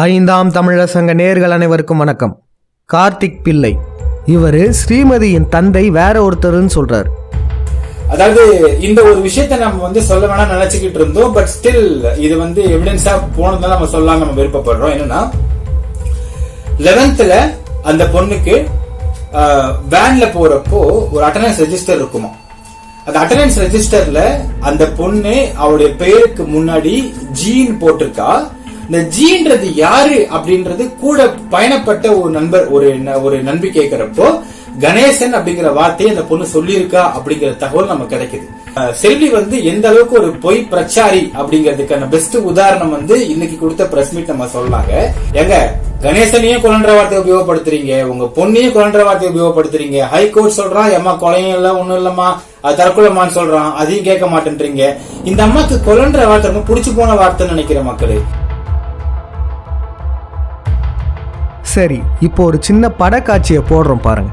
ஐந்தாம் தமிழர் சங்க நேர்கள் அனைவருக்கும் வணக்கம். கார்த்திக் பிள்ளை. இவர் ஸ்ரீமதியின் தந்தை வேற ஒருத்தருன்னு சொல்றாரு. அதாவது இந்த ஒரு விஷயத்த நம்ம வந்து சொல்ல வேணாம் நினைச்சுக்கிட்டு இருந்தோம் பட் ஸ்டில் இது வந்து எவிடன்ஸா போனதால நம்ம சொல்லலாம் நம்ம விருப்பப்படுறோம். என்னன்னா லெவன்த்ல அந்த பொண்ணுக்கு வேன்ல போறப்போ ஒரு அட்டண்டன்ஸ் ரெஜிஸ்டர் இருக்குமா அந்த அட்டண்டன்ஸ் ரெஜிஸ்டர்ல அந்த பொண்ணு அவருடைய பேருக்கு முன்னாடி ஜீன் போட்டிருக்கா. இந்த ஜீன்றது யாரு அப்படின்றது கூட பயணப்பட்ட ஒரு நண்பர் ஒரு ந- ஒரு நண்பி கேட்கிறப்போ கணேசன் அப்படிங்கிற வார்த்தையை அந்த பொண்ணு சொல்லியிருக்கா அப்படிங்கிற தகவல் நமக்கு கிடைக்குது. செல்வி வந்து எந்த அளவுக்கு ஒரு பொய் பிரச்சாரி அப்படிங்கிறதுக்கான பெஸ்ட் உதாரணம் வந்து இன்னைக்கு கொடுத்த பிரஸ் மீட் நம்ம சொல்லாங்க. ஏங்க கணேசனையும் குழன்ற வார்த்தையை உபயோகப்படுத்துறீங்க உங்க பொண்ணையும் குழன்ற வார்த்தையை உபயோகப்படுத்துறீங்க ஹை கோர்ட் சொல்றான் எம்மா கொலையும் இல்ல ஒண்ணும் இல்லம்மா அது தற்கொலைமான்னு சொல்றான் அதையும் கேட்க மாட்டேன்றீங்க. இந்த அம்மாக்கு கொலன்ற வார்த்தை ரொம்ப புடிச்சு போன வார்த்தைன்னு நினைக்கிற மக்களே சரி இப்போ ஒரு சின்ன படக்காட்சியை போடுறோம் பாருங்க.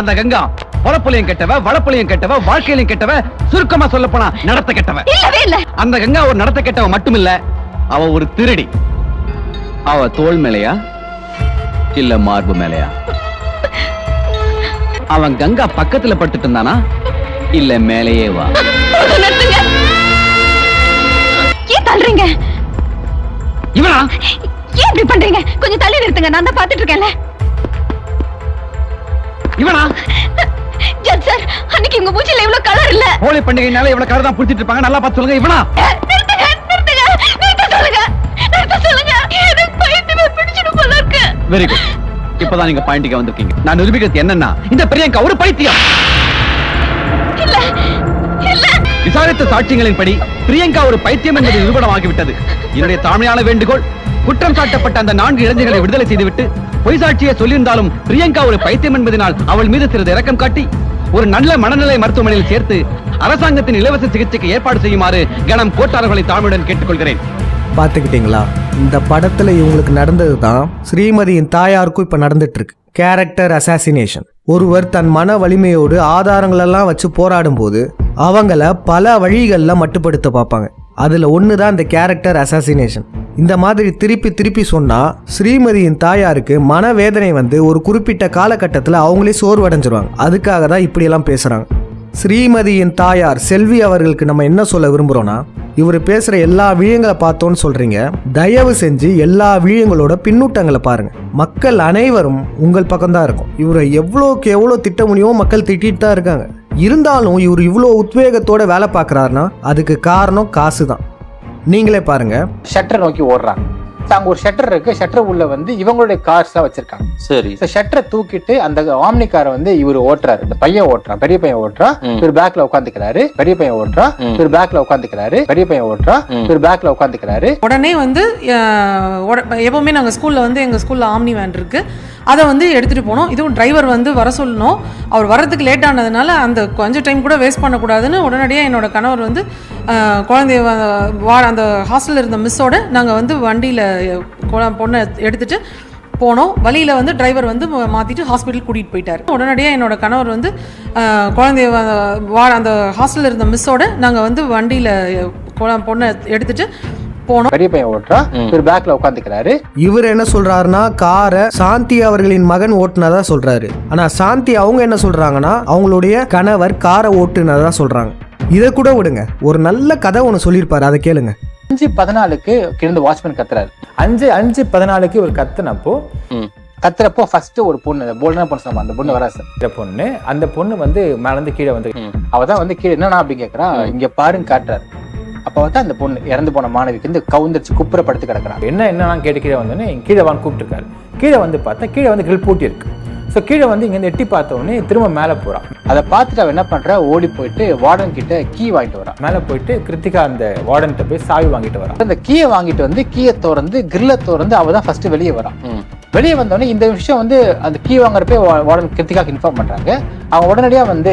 அந்த கங்கா பொழப்புலையும் கெட்டவ வளப்புலையும் கெட்டவ வாழ்க்கையிலையும் கெட்டவ சுருக்கமா சொல்ல போனா நடத்த கெட்டவ இல்லவே இல்ல. அந்த கங்கா ஒரு நடத்த கெட்டவ மட்டுமில்ல அவ ஒரு திருடி. அவ தோல் மேலையா? இல்ல மார்பு மேலையா? அவன் கங்கா பக்கத்துல பட்டுட்டு இருந்தானா? இல்ல மேலேயே வா. நிறுத்துங்க நான் தான் பாத்துட்டு இருக்கேன்ல. இவனா? ஜட் சார் அன்னைக்கு உங்க மூச்சில இவ்வளவு கலர் இல்ல. ஹோலி பண்டிகைனால இவ்வளவு கலர் தான் புடிச்சிட்டு இருப்பாங்க. நல்லா பார்த்து சொல்லுங்க இவனா? நிறுத்துங்க நிறுத்துங்க நிறுத்த சொல்லுங்க நிறுத்த சொல்லுங்க. எனக்கு பயத்துமே பிடிச்சிடும் போல இருக்கு. வெரி குட் இப்பதான் நீங்க பாயிண்டிங்க வந்திருக்கீங்க. நான் நிரூபிக்கிறது என்னன்னா இந்த பிரியங்கா ஒரு பைத்தியம். இல்ல இல்ல. விசாரித்த சாட்சியங்களின்படி பிரியங்கா ஒரு பைத்தியம் என்பது நிரூபணமாகிவிட்டது. என்னுடைய தாழ்மையான வேண்டுகோள் குற்றம் சாட்டப்பட்ட அந்த நான்கு இளைஞர்களை விடுதலை செய்துவிட்டு பொய் சாட்சியை சொல்லியிருந்தாலும் பிரியங்கா ஒரு பைத்தியம் என்பதனால் அவள் மீது சிறிது இரக்கம் காட்டி ஒரு நல்ல மனநிலை மருத்துவமனையில் சேர்த்து அரசாங்கத்தின் இலவச சிகிச்சைக்கு ஏற்பாடு செய்யுமாறு கணம் கோட்டாளர்களை தாழ்மையுடன் கேட்டுக்கொள்கிறேன். பார்த்துக்கிட்டீங்களா? இந்த படத்துல இவங்களுக்கு நடந்தது தான் ஸ்ரீமதியின் தாயாருக்கும் இப்ப நடந்துட்டு இருக்கு கேரக்டர் அசாசினேஷன் ஒருவர் தன் மன வலிமையோடு ஆதாரங்களெல்லாம் வச்சு போராடும் போது அவங்கள பல வழிகளில் மட்டுப்படுத்த பார்ப்பாங்க. அதில் ஒன்று தான் இந்த கேரக்டர் அசாசினேஷன் இந்த மாதிரி திருப்பி திருப்பி சொன்னால் ஸ்ரீமதியின் தாயாருக்கு மனவேதனை வந்து ஒரு குறிப்பிட்ட காலகட்டத்தில் அவங்களே சோர்வடைஞ்சிருவாங்க. அதுக்காக தான் இப்படியெல்லாம் பேசுகிறாங்க ஸ்ரீமதியின் தாயார் செல்வி அவர்களுக்கு நம்ம என்ன சொல்ல விரும்புகிறோன்னா இவர் பேசுகிற எல்லா விழியங்களை பார்த்தோன்னு சொல்கிறீங்க தயவு செஞ்சு எல்லா விழியங்களோட பின்னூட்டங்களை பாருங்கள் மக்கள் அனைவரும் உங்கள் பக்கம்தான் இருக்கும். இவரை எவ்வளோக்கு எவ்வளோ திட்ட முடியுமோ மக்கள் திட்டிகிட்டு தான் இருக்காங்க. இருந்தாலும் இவர் இவ்வளோ உத்வேகத்தோட வேலை பார்க்குறாருன்னா அதுக்கு காரணம் காசு தான் நீங்களே பாருங்க. ஷட்டர் நோக்கி ஓடுறாங்க. அங்க ஒரு ஷட்டர் இருக்கு. ஷட்டர் உள்ள வந்து இவங்களுடைய கார்ஸ் எல்லாம் வச்சிருக்காங்க. சரி. ஷட்டரை தூக்கிட்டு அந்த ஆம்னி காரை வந்து இவர் ஓட்டுறாரு. இந்த பையன் ஓட்டுறான். பெரிய பையன் ஓட்டுறான். இவர் பேக்ல உட்காந்துக்கிறாரு பெரிய பையன் ஓட்டுறான். இவர் பேக்ல உட்காந்துக்கிறாரு பெரிய பையன் ஓட்டுறான். இவர் பேக்ல உட்காந்துக்கிறாரு உடனே வந்து எப்பவுமே நாங்கள் ஸ்கூலில் வந்து எங்கள் ஸ்கூலில் ஆம்னி வேன் இருக்கு. அதை வந்து எடுத்துகிட்டு போனோம். இதுவும் டிரைவர் வந்து வர சொல்லணும். அவர் வர்றதுக்கு லேட் ஆனதுனால அந்த கொஞ்சம் டைம் கூட வேஸ்ட் பண்ணக்கூடாதுன்னு உடனடியாக என்னோட கணவர் வந்து குழந்தைய வா அந்த ஹாஸ்டலில் இருந்த மிஸ்ஸோடு நாங்கள் வந்து வண்டியில் பொண்ணை எடுத்துகிட்டு போனோம். வழியில் வந்து டிரைவர் வந்து மாற்றிட்டு ஹாஸ்பிட்டல் கூட்டிகிட்டு போயிட்டார். உடனடியாக என்னோட கணவர் வந்து குழந்தைய வா அந்த ஹாஸ்டலில் இருந்த மிஸ்ஸோடு நாங்கள் வந்து வண்டியில் பொண்ணை எடுத்துகிட்டு போனோம். பெரிய பையன் ஓட்டுறான். இவர் பேக்ல உட்காந்துக்கிறாரு இவர் என்ன சொல்றாருன்னா காரை சாந்தி அவர்களின் மகன் ஓட்டுனதா சொல்றாரு. ஆனா சாந்தி அவங்க என்ன சொல்றாங்கன்னா அவங்களுடைய கணவர் காரை ஓட்டுனதா சொல்றாங்க. இதை கூட விடுங்க. ஒரு நல்ல கதை ஒன்று சொல்லியிருப்பாரு. அதை கேளுங்க. அஞ்சு பதினாலுக்கு கிழந்து வாட்ச்மேன் கத்துறாரு. அஞ்சு அஞ்சு பதினாலுக்கு இவர் கத்துனப்போ. கத்துறப்போ ஃபர்ஸ்ட் ஒரு பொண்ணு போல்டான பொண்ணு சொன்னா அந்த பொண்ணு வரா சார். பொண்ணு அந்த பொண்ணு வந்து மேல இருந்து கீழே வந்து ம். அவ தான் வந்து கீழே என்னன்னா அப்படி கேக்குறா. இங்க பாருங்க காட்டுறாரு. அப்ப பார்த்தா அந்த பொண்ணு இறந்து போன மாணவிக்கு வந்து கவுந்தரிச்சு குப்புற படுத்து கிடக்குறாங்க என்ன என்னன்னு கேட்டு கீழே வந்தோடனே கீழே வான்னு கூப்பிட்டுருக்காரு. கீழே வந்து பார்த்தா கீழே வந்து கிரில் பூட்டி இருக்கு. ஸோ கீழே வந்து இங்க எட்டி பார்த்த உடனே திரும்ப மேலே போறான் அதை பார்த்துட்டு அவ என்ன பண்றா? ஓடி போயிட்டு வார்டன் கிட்ட கீ வாங்கிட்டு வரா. மேலே போயிட்டு கிருத்திகா அந்த வார்டன்கிட்ட போய் சாவி வாங்கிட்டு வரா. அந்த கீயை வாங்கிட்டு வந்து கீயை திறந்து கிரில்லை திறந்து அவ தான் ஃபர்ஸ்ட் வெளியே வரா. ம். வெளியே வந்தோடனே இந்த விஷயம் வந்து அந்த கீ வாங்குறப்ப உடனே கிருத்திகாக்கு இன்ஃபார்ம் பண்ணுறாங்க அவங்க உடனடியாக வந்து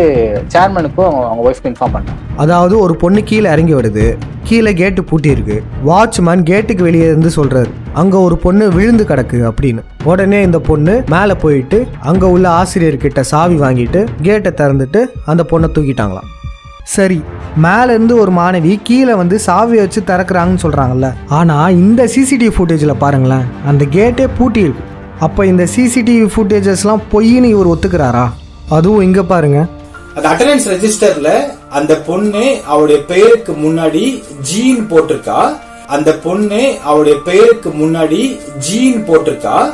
சேர்மனுக்கும் அவங்க ஒய்ஃப்க்கு இன்ஃபார்ம் பண்ணுறாங்க அதாவது ஒரு பொண்ணு கீழே இறங்கி வருது. கீழே கேட்டு பூட்டி இருக்கு. வாட்ச்மேன் கேட்டுக்கு வெளியே இருந்து சொல்றாரு. அங்க ஒரு பொண்ணு விழுந்து கிடக்கு அப்படின்னு. உடனே இந்த பொண்ணு மேலே போயிட்டு அங்க உள்ள ஆசிரியர்கிட்ட சாவி வாங்கிட்டு கேட்டை திறந்துட்டு அந்த பொண்ணை தூக்கிட்டாங்களாம். சரி மேல இருந்து ஒரு மாணவி கீழே வந்து சாவியை வச்சு திறக்கிறாங்கன்னு சொல்றாங்கல்ல. ஆனா இந்த சிசிடிவி ஃபுட்டேஜில் பாருங்களேன் அந்த கேட்டே பூட்டி இருக்கு. அப்போ இந்த சிசிடிவி ஃபுட்டேஜஸ்லாம் பொய்ன்னு இவர் ஒத்துக்கிறாரா? அதுவும் இங்க பாருங்க. அந்த அட்டண்டன்ஸ் ரெஜிஸ்டர்ல அந்த பொண்ணு அவளுடைய பெயருக்கு முன்னாடி ஜீன் போட்டிருக்கா? அந்த பொண்ணு அவளுடைய பெயருக்கு முன்னாடி ஜீன் போட்டிருக்கா?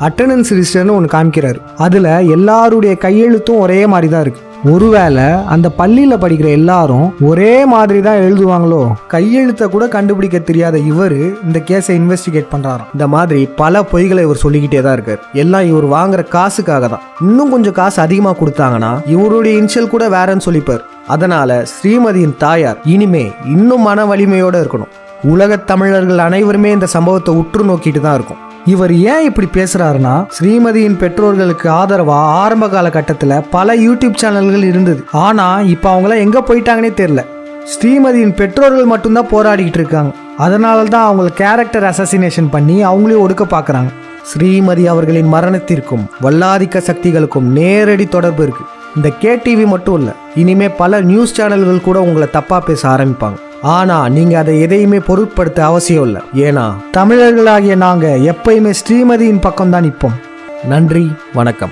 அட்டண்டன்ஸ் ரிஜிஸ்டர்னு ஒன்று காமிக்கிறாரு. அதில் எல்லாருடைய கையெழுத்தும் ஒரே மாதிரி தான் இருக்கு. ஒருவேளை அந்த பள்ளியில் படிக்கிற எல்லாரும் ஒரே மாதிரி தான் எழுதுவாங்களோ? கையெழுத்தை கூட கண்டுபிடிக்க தெரியாத இவர் இந்த கேஸை இன்வெஸ்டிகேட் பண்ணுறாராம் இந்த மாதிரி பல பொய்களை இவர் சொல்லிக்கிட்டே தான் இருக்கார். எல்லாம் இவர் வாங்குற காசுக்காக தான். இன்னும் கொஞ்சம் காசு அதிகமாக கொடுத்தாங்கன்னா இவருடைய இன்ஷியல் கூட வேறன்னு சொல்லிப்பார். அதனால ஸ்ரீமதியின் தாயார் இனிமே இன்னும் மன வலிமையோட இருக்கணும். உலகத் தமிழர்கள் அனைவருமே இந்த சம்பவத்தை உற்று நோக்கிட்டு தான் இருக்கும். இவர் ஏன் இப்படி பேசுறாருன்னா ஸ்ரீமதியின் பெற்றோர்களுக்கு ஆதரவா ஆரம்ப காலகட்டத்தில் பல யூடியூப் சேனல்கள் இருந்தது. ஆனா இப்போ அவங்களாம் எங்க போயிட்டாங்கன்னே தெரியல. ஸ்ரீமதியின் பெற்றோர்கள் மட்டும்தான் போராடிக்கிட்டு இருக்காங்க. அதனால தான் அவங்கள கேரக்டர் அசசினேஷன் பண்ணி அவங்களையும் ஒடுக்க பார்க்குறாங்க ஸ்ரீமதி அவர்களின் மரணத்திற்கும் வல்லாதிக்க சக்திகளுக்கும் நேரடி தொடர்பு இருக்கு. இந்த கேடிவி மட்டும் இல்லை இனிமே பல நியூஸ் சேனல்கள் கூட உங்களை தப்பா பேச ஆரம்பிப்பாங்க. ஆனா நீங்க அதை எதையுமே பொருட்படுத்த அவசியம் இல்லை. ஏன்னா தமிழர்களாகிய நாங்க எப்பயுமே ஸ்ரீமதியின் பக்கம் தான் நிற்போம். நன்றி வணக்கம்.